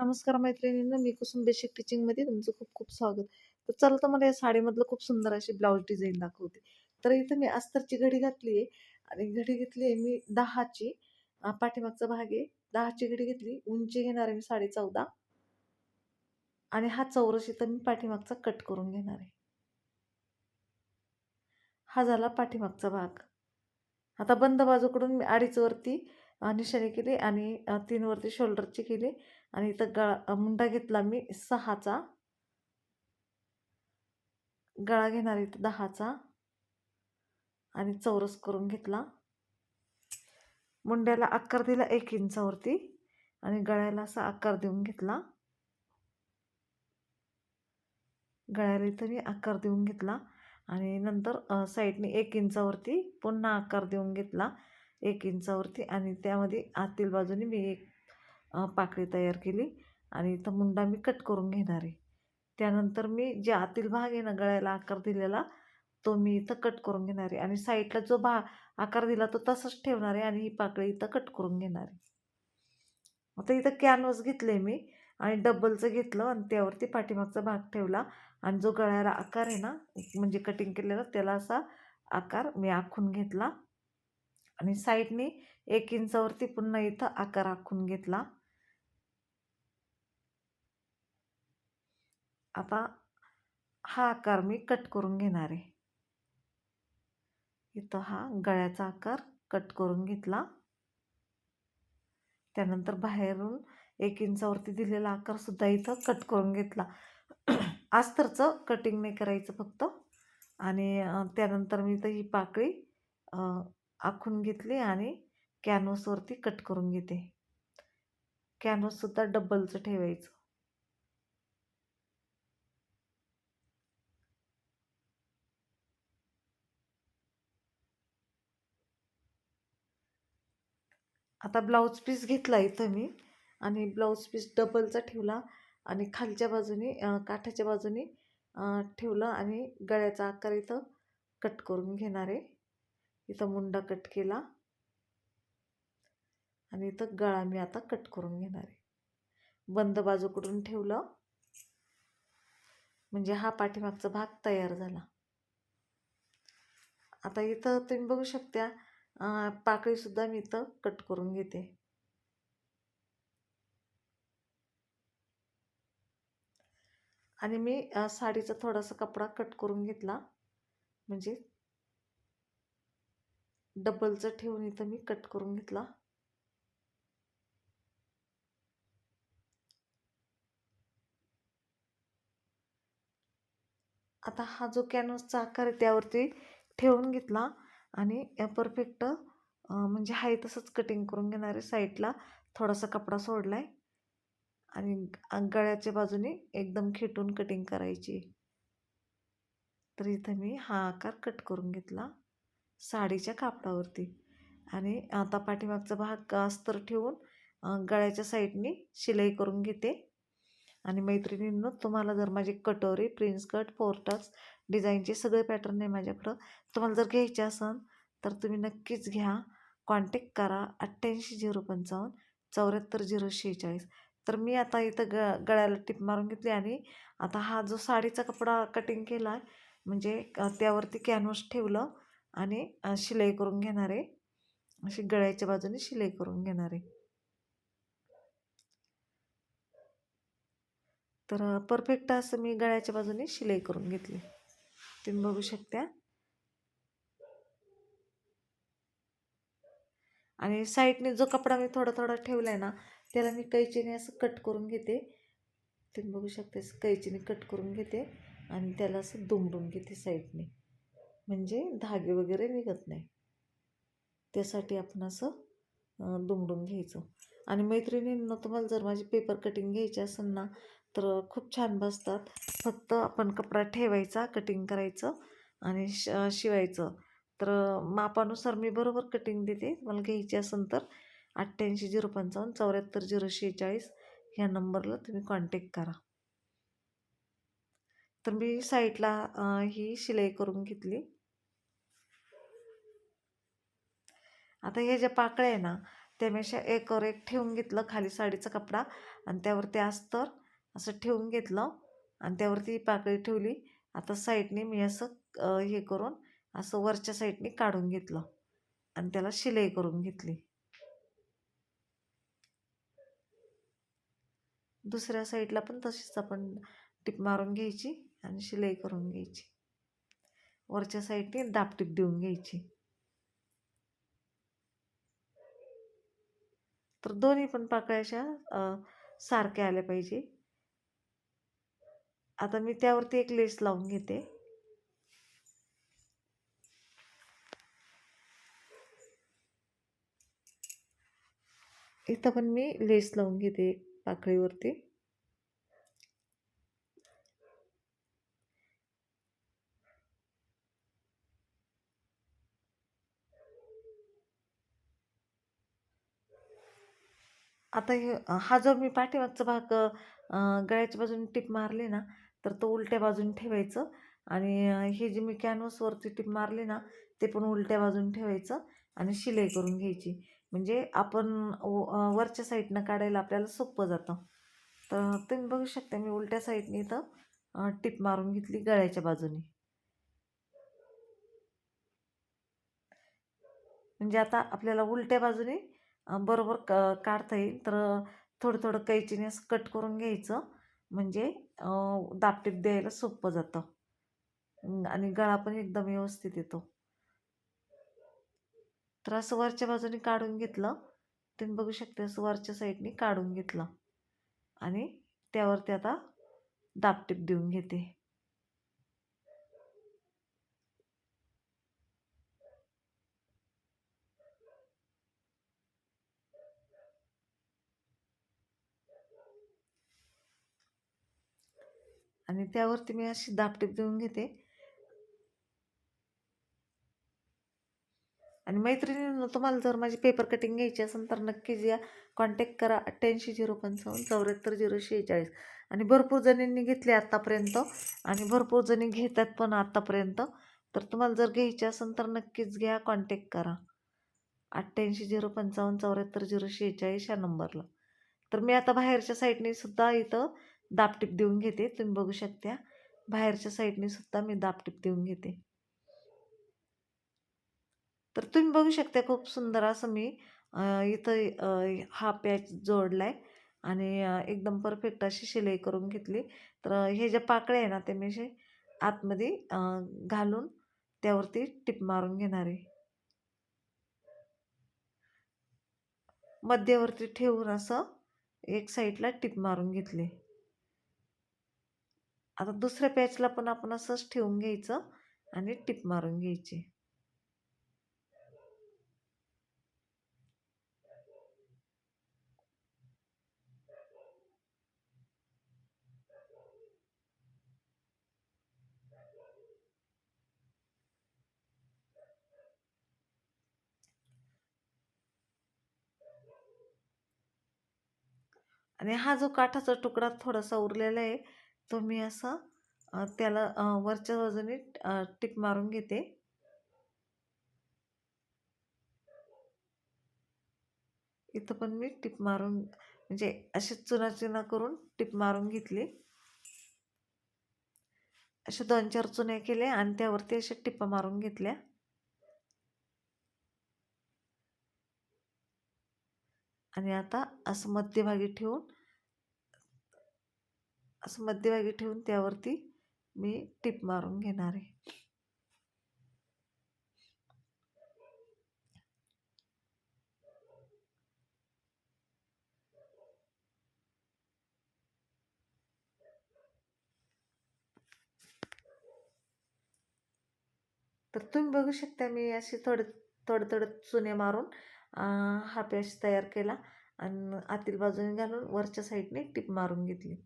नमस्कार मैत्रिणींना मी कुसुम बेसिक टीचिंगमध्ये तुमचं खूप खूप स्वागत. तर चला तर मला या साडीमधलं खूप सुंदर अशी ब्लाऊज डिझाईन दाखवते. तर इथं मी अस्तरची घडी घातली आहे आणि घडी घेतली आहे मी दहाची पाठीमागचा भाग आहे 10ची घडी घेतली. उंची घेणार आहे मी 14.5 आणि हा चौरस इथं मी पाठीमागचा कट करून घेणार आहे. हा झाला पाठीमागचा भाग. आता बंद बाजूकडून मी अडीचवरती निशाणी केली आणि तीनवरती शोल्डरची केली आणि इथं गळा मुंडा घेतला मी सहाचा गळा घेणार इथं 10चा आणि चौरस करून घेतला. मुंड्याला आकार दिला एक इंचावरती आणि गळ्याला असा आकार देऊन घेतला. गळ्याला इथं मी आकार देऊन घेतला आणि नंतर साईडने एक इंचावरती पुन्हा आकार देऊन घेतला एक इंचावरती आणि त्यामध्ये आतील बाजूने मी एक पाकळी तयार केली आणि इथं मुंडा मी कट करून घेणार आहे. त्यानंतर मी जे आतील भाग आहे ना गळ्याला आकार दिलेला तो मी इथं कट करून घेणार आहे आणि साईडला जो भा आकार दिला तो तसाच ठेवणार आहे आणि ही पाकळी इथं कट करून घेणार आहे. आता इथं कॅनवस घेतले मी आणि डबलचं घेतलं आणि त्यावरती पाठीमागचा भाग ठेवला आणि जो गळ्याला आकार आहे ना म्हणजे कटिंग केलेला त्याला असा आकार मी आखून घेतला आणि साईडने एक इंचावरती पुन्हा इथं आकार आखून घेतला. आता हा आकार मी कट करून घेणार आहे. इथं हा गळ्याचा आकार कट करून घेतला. त्यानंतर बाहेरून एक इंचावरती दिलेला आकार सुद्धा इथं कट करून घेतला. अस्तरचं कटिंग नाही करायचं फक्त आणि त्यानंतर मी इथं ही पाकळी आखून घेतली आणि कॅनव्हासवरती कट करून घेते. कॅनव्हाससुद्धा डबलचं ठेवायचं. आता ब्लाऊज पीस घेतला इथं मी आणि ब्लाऊज पीस डबलचा ठेवला आणि खालच्या बाजूने काठाच्या बाजूने ठेवलं आणि गळ्याचा आकार इथं कट करून घेणार आहे. इथं मुंडा कट केला आणि इथं गळा मी आता कट करून घेणार आहे. बंद बाजूकडून ठेवलं म्हणजे हा पाठीमागचा भाग तयार झाला. आता इथं तुम्ही बघू शकता पाकळीसुद्धा मी इथं कट करून घेते. आणि मी साडीचा थोडासा कपडा कट करून घेतला म्हणजे डबलचं ठेवून इथं मी कट करून घेतला. आता हा जो कॅनव्हसचा आकार आहे त्यावरती ठेवून घेतला आणि परफेक्ट म्हणजे आहे तसंच कटिंग करून घेणार आहे. साईडला थोडासा कपडा सोडला आहे आणि गळ्याच्या बाजूने एकदम खेटून कटिंग करायची. तर इथं मी हा आकार कट करून घेतला साडीच्या कापडावरती आणि आता पाठीमागचा भाग अस्तर ठेवून गळ्याच्या साईडनी शिलाई करून घेते. आणि मैत्रिणींनो तुम्हाला जर माझी कटोरी, प्रिन्स कट, पोर्टक्स डिझाईनचे सगळे पॅटर्न आहे माझ्याकडं. तुम्हाला जर घ्यायचे असेल तर तुम्ही नक्कीच घ्या. कॉन्टॅक्ट करा 880554 74 तर मी आता इथं ग गळ्याला टिप मारून घेतली आणि आता हा जो साडीचा कपडा कटिंग केला आहे म्हणजे त्यावरती कॅनव्हस ठेवलं आणि शिलाई करून घेणार आहे. अशी गळ्याच्या बाजूने शिलाई करून घेणार आहे. तर परफेक्ट असं मी गळ्याच्या बाजूने शिलाई करून घेतली. तुम्ही बघू शकता. आणि साईडने जो कपडा मी थोडा थोडा ठेवला आहे ना त्याला मी कैचीने असं कट करून घेते. तुम्ही बघू शकता कैचीने कट करून घेते आणि त्याला असं दुमडून घेते साईडने. म्हणजे धागे वगैरे निघत नाही. त्यासाठी आपण असं दुमडून घ्यायचं. आणि मैत्रिणींना तुम्हाला जर माझी पेपर कटिंग घ्यायची असेल ना तर खूप छान बसतात. फक्त आपण कपडा ठेवायचा, कटिंग करायचं आणि श शिवायचं. तर मापानुसार मी बरोबर कटिंग देते. तुम्हाला घ्यायची असेल तर 880554 74 ह्या नंबरला तुम्ही कॉन्टॅक्ट करा. तर मी साईडला ही शिलाई करून घेतली. आता हे जे पाकळे आहे ना त्यापेक्षा एकवर एक ठेवून घेतलं खाली साडीचा कपडा आणि त्यावरती अस्तर असं ठेवून घेतलं आणि त्यावरती पाकळी ठेवली. आता साईडने मी असं हे करून असं वरच्या साईडने काढून घेतलं आणि त्याला शिलाई करून घेतली. दुसऱ्या साईडला पण तशीच आपण टिप मारून घ्यायची आणि शिलाई करून घ्यायची. वरच्या साईडने दापटीप देऊन घ्यायची. तर दोन्ही पण पाकळ्याशा सारख्या आल्या पाहिजे. आता मी त्यावरती एक लेस लावून घेते. इथं पण मी लेस लावून घेते पाकळीवरती. आता हे हा जो मी पाठीमागचा भाग गळ्याच्या बाजूने टिप मारली ना तर तो उलट्या बाजूने ठेवायचं आणि हे जे मी कॅनव्हसवरती टिप मारली ना ते पण उलट्या बाजूने ठेवायचं आणि शिलाई करून घ्यायची. म्हणजे आपण वरच्या साईडनं काढायला आपल्याला सोपं जातं. तर तुम्ही बघू शकता मी उलट्या साईडने इथं टिप मारून घेतली गळ्याच्या बाजूने. म्हणजे आता आपल्याला उलट्या बाजूने बरोबर क काढता येईल. तर थोडं थोडं कैचीने असं कट करून घ्यायचं. म्हणजे दापटीप द्यायला सोपं जातं. आणि गळा पण एकदम व्यवस्थित येतो. तर असं वरच्या बाजूने काढून घेतलं. तुम्ही बघू शकता असं वरच्या साईडने काढून घेतलं. आणि त्यावरती आता दापटीप देऊन घेते. आणि त्यावरती मी अशी दापटीप देऊन घेते. आणि मैत्रिणींनो तुम्हाला जर माझी पेपर कटिंग घ्यायची असेल तर नक्कीच या कॉन्टॅक्ट करा. अठ्ठ्याऐंशी झिरो पंचावन्न चौऱ्याहत्तर झिरो शेहेचाळीस. आणि भरपूर जणींनी घेतली आत्तापर्यंत आणि भरपूर जणी घेतात पण आत्तापर्यंत तर तुम्हाला जर घ्यायची असेल तर नक्कीच घ्या कॉन्टॅक्ट करा. अठ्ठ्याऐंशी झिरो पंचावन्न चौऱ्याहत्तर झिरो शेहेचाळीस या नंबरला तर मी आता बाहेरच्या साईडने सुद्धा इथं दापटीप देऊन घेते. तुम्ही बघू शकता. बाहेरच्या साईडने सुद्धा मी दापटीप देऊन घेते. तर तुम्ही बघू शकता खूप सुंदर असं मी इथं हा पॅच जोडला आहे आणि एकदम परफेक्ट अशी शिलाई करून घेतली. तर हे ज्या पाकळ्या आहे ना ते मी असे आतमध्ये घालून त्यावरती टिप मारून घेणार आहे. मध्यवर्ती ठेवून असं एक साईडला टिप मारून घेतले. आता दुसऱ्या पॅचला पण आपण असंच ठेवून घ्यायचं आणि टिप मारून घ्यायची. आणि हा जो काठाचा तुकडा थोडासा उरलेला आहे तो मी असं त्याला वरच्या बाजूने टिप मारून घेते. इथं पण मी टिप मारून म्हणजे अशी चुना चुना करून टिप मारून घेतली. अशा दोन चार चुन्या केल्या आणि त्यावरती अशा टिप्पा मारून घेतल्या. आणि आता असं मध्यभागी ठेवून असं मध्यभागी ठेवून त्यावरती मी टिप मारून घेणार आहे. तर तुम्ही बघू शकता मी अशी थोडे थोडं थोडं चुने मारून हा पॅच तयार केला. आणि आतील बाजूने घालून वरच्या साईडने टिप मारून घेतली.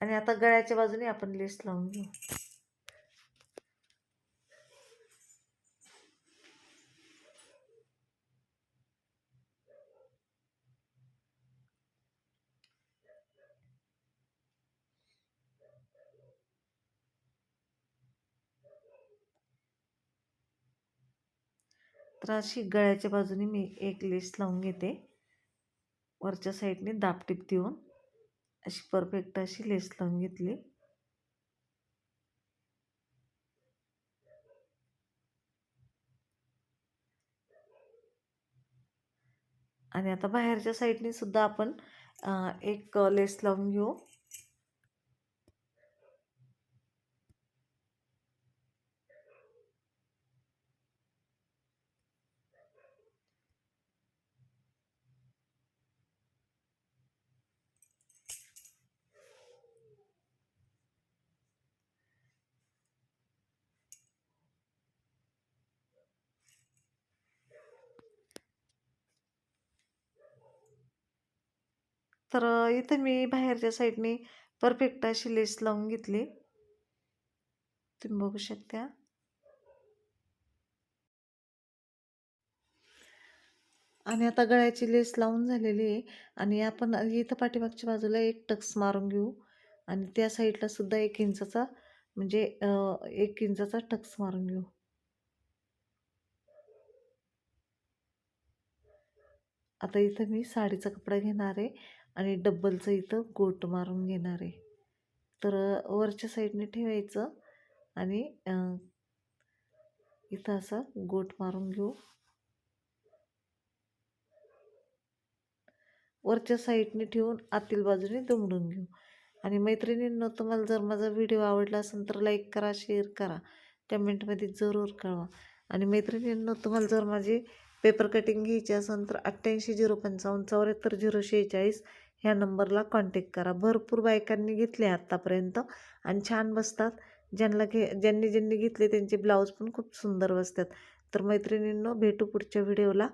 आणि आता गळ्याच्या बाजूने आपण लेस लावून घेऊ. तर अशी गळ्याच्या बाजूने मी एक लेस लावून घेते. वरच्या साईडने दापटीप देऊन. अशी परफेक्ट अशी लेस लावून घेतली. आणि आता बाहेरच्या साईडने सुद्धा आपण एक लेस लावून घेऊ. तर इथं मी बाहेरच्या साईडने परफेक्ट अशी लेस लावून घेतली. तुम्ही बघू शकता. आणि आता गळ्याची लेस लावून झालेली आहे. आणि आपण इथं पाठीमागच्या बाजूला एक टक्स मारून घेऊ. आणि त्या साईडला सुद्धा एक इंचाचा म्हणजे एक इंचाचा टक्स मारून घेऊ. आता इथं मी साडीचा कपडा घेणार आहे. आणि डब्बलचं इथं गोट मारून घेणार आहे. तर वरच्या साईडने ठेवायचं आणि इथं असा गोट मारून घेऊ. वरच्या साईडने ठेवून आतील बाजूने दुमडून घेऊ. आणि मैत्रिणींनो तुम्हाला जर माझा व्हिडिओ आवडला असेल तर लाईक करा शेअर करा. कमेंटमध्ये जरूर कळवा. आणि मैत्रिणींनो तुम्हाला जर माझी पेपर कटिंग घ्यायची असेल तर अठ्ठ्याऐंशी झिरो पंचावन्न चौऱ्याहत्तर झिरो शेहेचाळीस ह्या नंबरला कॉन्टॅक्ट करा. भरपूर बायकांनी घेतले आत्तापर्यंत आणि छान बसतात. ज्यांना घे ज्यांनी ज्यांनी घेतले त्यांचे ब्लाऊज पण खूप सुंदर बसतात. तर मैत्रिणींनो भेटू पुढच्या व्हिडिओला.